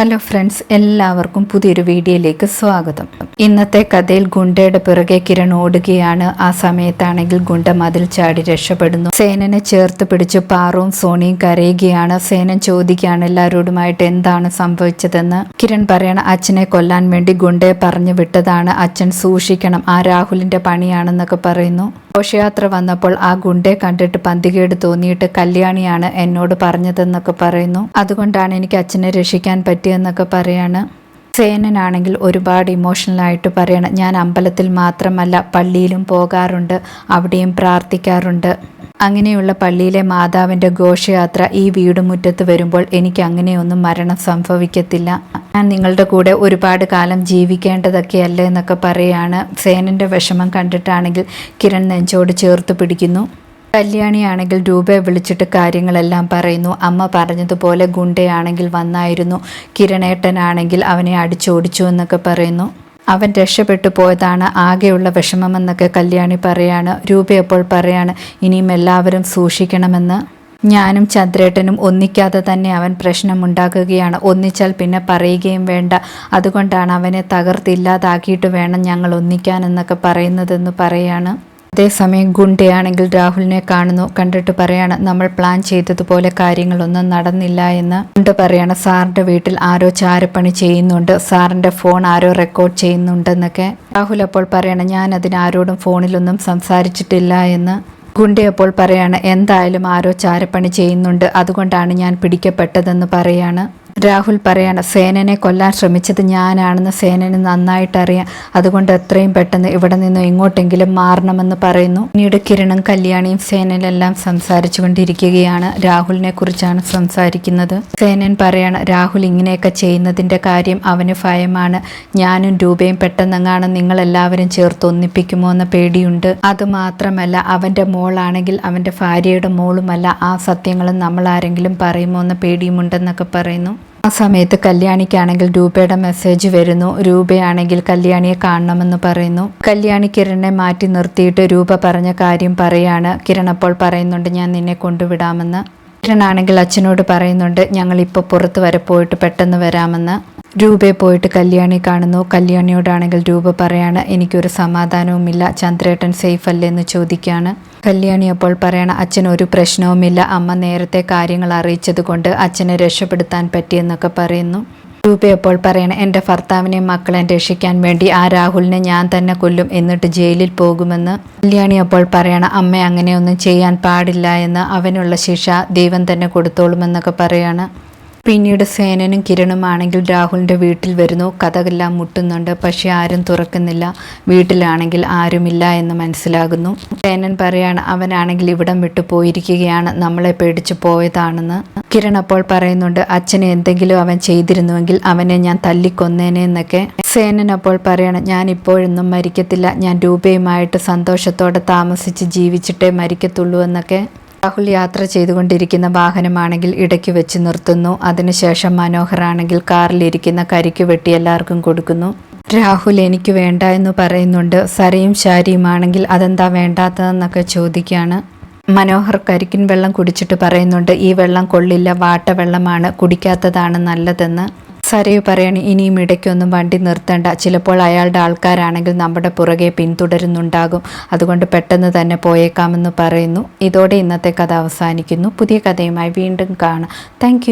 Hello friends എല്ലാവർക്കും പുതിയൊരു വീഡിയോയിലേക്ക് സ്വാഗതം. ഇന്നത്തെ കഥയിൽ ഗുണ്ടയുടെ പിറകെ കിരൺ ഓടുകയാണ്. ആ സമയത്താണെങ്കിൽ ഗുണ്ട മതിൽ ചാടി രക്ഷപ്പെടുന്നു. സേനനെ ചേർത്ത് പിടിച്ച് പാറവും സോണിയും കരയുകയാണ്. സേനൻ ചോദിക്കുകയാണ് എല്ലാവരോടുമായിട്ട് എന്താണ് സംഭവിച്ചതെന്ന്? കിരൺ പറയണ അച്ഛനെ കൊല്ലാൻ വേണ്ടി ഗുണ്ടയെ പറഞ്ഞു വിട്ടതാണ്. അച്ഛൻ സൂക്ഷിക്കണം. ആ രാഹുലിന്റെ പണിയാണെന്നൊക്കെ പറയുന്നു. ഘോഷയാത്ര വന്നപ്പോൾ ആ ഗുണ്ടെ കണ്ടിട്ട് പന്തികേട് തോന്നിയിട്ട് കല്യാണിയാണ് എന്നോട് പറഞ്ഞതെന്നൊക്കെ പറയുന്നു. അതുകൊണ്ടാണ് എനിക്ക് അച്ഛനെ രക്ഷിക്കാൻ പറ്റിയെന്നൊക്കെ പറയാണ്. സേനനാണെങ്കിൽ ഒരുപാട് ഇമോഷണലായിട്ട് പറയണം. ഞാൻ അമ്പലത്തിൽ മാത്രമല്ല പള്ളിയിലും പോകാറുണ്ട് അവിടെയും പ്രാർത്ഥിക്കാറുണ്ട്. അങ്ങനെയുള്ള പള്ളിയിലെ മാതാവിന്റെ ഘോഷയാത്ര ഈ വീടുമുറ്റത്ത് വരുമ്പോൾ എനിക്ക് അങ്ങനെയൊന്നും മരണം സംഭവിക്കത്തില്ല. ഞാൻ നിങ്ങളുടെ കൂടെ ഒരുപാട് കാലം ജീവിക്കേണ്ടതൊക്കെയല്ലേ എന്നൊക്കെ പറയാണ്. സേനന്റെ വിഷമം കണ്ടിട്ടാണെങ്കിൽ കിരൺ നെഞ്ചോട് ചേർത്ത് പിടിക്കുന്നു. കല്യാണിയാണെങ്കിൽ രൂപയെ വിളിച്ചിട്ട് കാര്യങ്ങളെല്ലാം പറയുന്നു. അമ്മ പറഞ്ഞതുപോലെ ഗുണ്ടയാണെങ്കിൽ വന്നായിരുന്നു. കിരണേട്ടനാണെങ്കിൽ അവനെ അടിച്ചോടിച്ചു എന്നൊക്കെ പറയുന്നു. അവൻ രക്ഷപ്പെട്ടു പോയതാണ് ആകെയുള്ള വിഷമമെന്നൊക്കെ കല്യാണി പറയാണ്. രൂപയപ്പോൾ പറയാണ് ഇനിയും എല്ലാവരും സൂക്ഷിക്കണമെന്ന്. ഞാനും ചന്ദ്രേട്ടനും ഒന്നിക്കാതെ തന്നെ അവൻ പ്രശ്നമുണ്ടാക്കുകയാണ് ഒന്നിച്ചാൽ പിന്നെ പറയുകയും വേണ്ട. അതുകൊണ്ടാണ് അവനെ തകർത്തില്ലാതാക്കിയിട്ട് വേണം ഞങ്ങൾ ഒന്നിക്കാനെന്നൊക്കെ പറയുന്നതെന്ന് പറയാണ്. അതേസമയം ഗുണ്ടയാണെങ്കിൽ രാഹുലിനെ കാണുന്നു. കണ്ടിട്ട് പറയാണ് നമ്മൾ പ്ലാൻ ചെയ്തതുപോലെ കാര്യങ്ങളൊന്നും നടന്നില്ല എന്ന്. ഗുണ്ട പറയാണ് സാറിന്റെ വീട്ടിൽ ആരോ ചാരപ്പണി ചെയ്യുന്നുണ്ട്. സാറിന്റെ ഫോൺ ആരോ റെക്കോർഡ് ചെയ്യുന്നുണ്ടെന്നൊക്കെ. രാഹുൽ അപ്പോൾ പറയണം ഞാൻ അതിന് ആരോടും ഫോണിലൊന്നും സംസാരിച്ചിട്ടില്ല എന്ന്. ഗുണ്ടയപ്പോൾ പറയാണ് എന്തായാലും ആരോ ചാരപ്പണി ചെയ്യുന്നുണ്ട് അതുകൊണ്ടാണ് ഞാൻ പിടിക്കപ്പെട്ടതെന്ന് പറയാണ്. രാഹുൽ പറയാണ് സേനനെ കൊല്ലാൻ ശ്രമിച്ചത് ഞാനാണെന്ന് സേനന് നന്നായിട്ട് അറിയാം അതുകൊണ്ട് എത്രയും പെട്ടെന്ന് ഇവിടെ നിന്ന് എങ്ങോട്ടെങ്കിലും മാറണമെന്ന് പറയുന്നു. പിന്നീട് കിരണും കല്യാണിയും സേനനെല്ലാം സംസാരിച്ചു കൊണ്ടിരിക്കുകയാണ്. രാഹുലിനെ കുറിച്ചാണ് സംസാരിക്കുന്നത്. സേനൻ പറയാണ് രാഹുൽ ഇങ്ങനെയൊക്കെ ചെയ്യുന്നതിന്റെ കാര്യം അവന് ഭയമാണ്. ഞാനും രൂപയും പെട്ടെന്നെങ്ങാണ് നിങ്ങളെല്ലാവരും ചേർത്ത് ഒന്നിപ്പിക്കുമോ എന്ന പേടിയുണ്ട്. അതുമാത്രമല്ല അവന്റെ മോളാണെങ്കിൽ അവന്റെ ഭാര്യയുടെ മോളുമല്ല ആ സത്യങ്ങളും നമ്മൾ ആരെങ്കിലും പറയുമോ എന്ന പേടിയുമുണ്ടെന്നൊക്കെ പറയുന്നു. ആ സമയത്ത് കല്യാണിക്കാണെങ്കിൽ രൂപയുടെ മെസ്സേജ് വരുന്നു. രൂപയാണെങ്കിൽ കല്യാണിയെ കാണണമെന്ന് പറയുന്നു. കല്യാണി കിരണിനെ മാറ്റി നിർത്തിയിട്ട് രൂപ പറഞ്ഞ കാര്യം പറയാണ്. കിരൺ അപ്പോൾ പറയുന്നുണ്ട് ഞാൻ നിന്നെ കൊണ്ടുവിടാമെന്ന്. കിരണാണെങ്കിൽ അച്ഛനോട് പറയുന്നുണ്ട് ഞങ്ങൾ ഇപ്പോൾ പുറത്ത് വരെ പോയിട്ട് പെട്ടെന്ന് വരാമെന്ന്. രൂപയെ പോയിട്ട് കല്യാണി കാണുന്നു. കല്യാണിയോടാണെങ്കിൽ രൂപ പറയാണ് എനിക്കൊരു സമാധാനവുമില്ല ചന്ദ്രേട്ടൻ സേഫ് അല്ലേ? എന്ന് ചോദിക്കുകയാണ് കല്യാണി അപ്പോൾ പറയണ അച്ഛൻ ഒരു പ്രശ്നവുമില്ല അമ്മ നേരത്തെ കാര്യങ്ങൾ അറിയിച്ചത് കൊണ്ട് അച്ഛനെ രക്ഷപ്പെടുത്താൻ പറ്റിയെന്നൊക്കെ പറയുന്നു. രൂപ അപ്പോൾ പറയണ എന്റെ ഭർത്താവിനെയും മക്കളെ രക്ഷിക്കാൻ വേണ്ടി ആ രാഹുലിനെ ഞാൻ തന്നെ കൊല്ലും എന്നിട്ട് ജയിലിൽ പോകുമെന്ന് കല്യാണി അപ്പോൾ പറയണ അമ്മ അങ്ങനെയൊന്നും ചെയ്യാൻ പാടില്ല എന്ന് അവനുള്ള ശിക്ഷ ദൈവം തന്നെ കൊടുത്തോളുമെന്നൊക്കെ പറയാണ്. പിന്നീട് സേനനും കിരണുമാണെങ്കിൽ രാഹുലിന്റെ വീട്ടിൽ വരുന്നു. കഥകളെല്ലാം മുട്ടുന്നുണ്ട്. പക്ഷെ ആരും തുറക്കുന്നില്ല. വീട്ടിലാണെങ്കിൽ ആരുമില്ല എന്ന് മനസ്സിലാകുന്നു. സേനൻ പറയാണ് അവനാണെങ്കിൽ ഇവിടം വിട്ടു പോയിരിക്കുകയാണ്. നമ്മളെ പേടിച്ചു പോയതാണെന്ന്. കിരൺ അപ്പോൾ പറയുന്നുണ്ട് അച്ഛനെ എന്തെങ്കിലും അവൻ ചെയ്തിരുന്നുവെങ്കിൽ അവനെ ഞാൻ തല്ലിക്കൊന്നേനെ എന്നൊക്കെ. സേനൻ അപ്പോൾ പറയണം ഞാൻ ഇപ്പോഴൊന്നും മരിക്കത്തില്ല. ഞാൻ രൂപയുമായിട്ട് സന്തോഷത്തോടെ താമസിച്ച് ജീവിച്ചിട്ടേ മരിക്കത്തുള്ളൂ എന്നൊക്കെ. രാഹുൽ യാത്ര ചെയ്തുകൊണ്ടിരിക്കുന്ന വാഹനമാണെങ്കിൽ ഇടയ്ക്ക് വെച്ച് നിർത്തുന്നു. അതിനുശേഷം മനോഹറാണെങ്കിൽ കാറിലിരിക്കുന്ന കരിക്ക് വെട്ടി എല്ലാവർക്കും കൊടുക്കുന്നു. രാഹുൽ എനിക്ക് വേണ്ട എന്ന് പറയുന്നുണ്ട്. സരയും ശാരിയുമാണെങ്കിൽ അതെന്താ വേണ്ടാത്തതെന്നൊക്കെ ചോദിക്കുകയാണ് മനോഹർ കരിക്കിൻ വെള്ളം കുടിച്ചിട്ട് പറയുന്നുണ്ട് ഈ വെള്ളം കൊള്ളില്ല വാട്ട വെള്ളമാണ് കുടിക്കാത്തതാണ് നല്ലതെന്ന്. സരയു പറയണി ഇനിയും ഇടയ്ക്കൊന്നും വണ്ടി നിർത്തേണ്ട. ചിലപ്പോൾ അയാളുടെ ആൾക്കാരാണെങ്കിൽ നമ്മുടെ പുറകെ പിന്തുടരുന്നുണ്ടാകും. അതുകൊണ്ട് പെട്ടെന്ന് തന്നെ പോയേക്കാമെന്ന് പറയുന്നു. ഇതോടെ ഇന്നത്തെ കഥ അവസാനിക്കുന്നു. പുതിയ കഥയുമായി വീണ്ടും കാണാം. താങ്ക്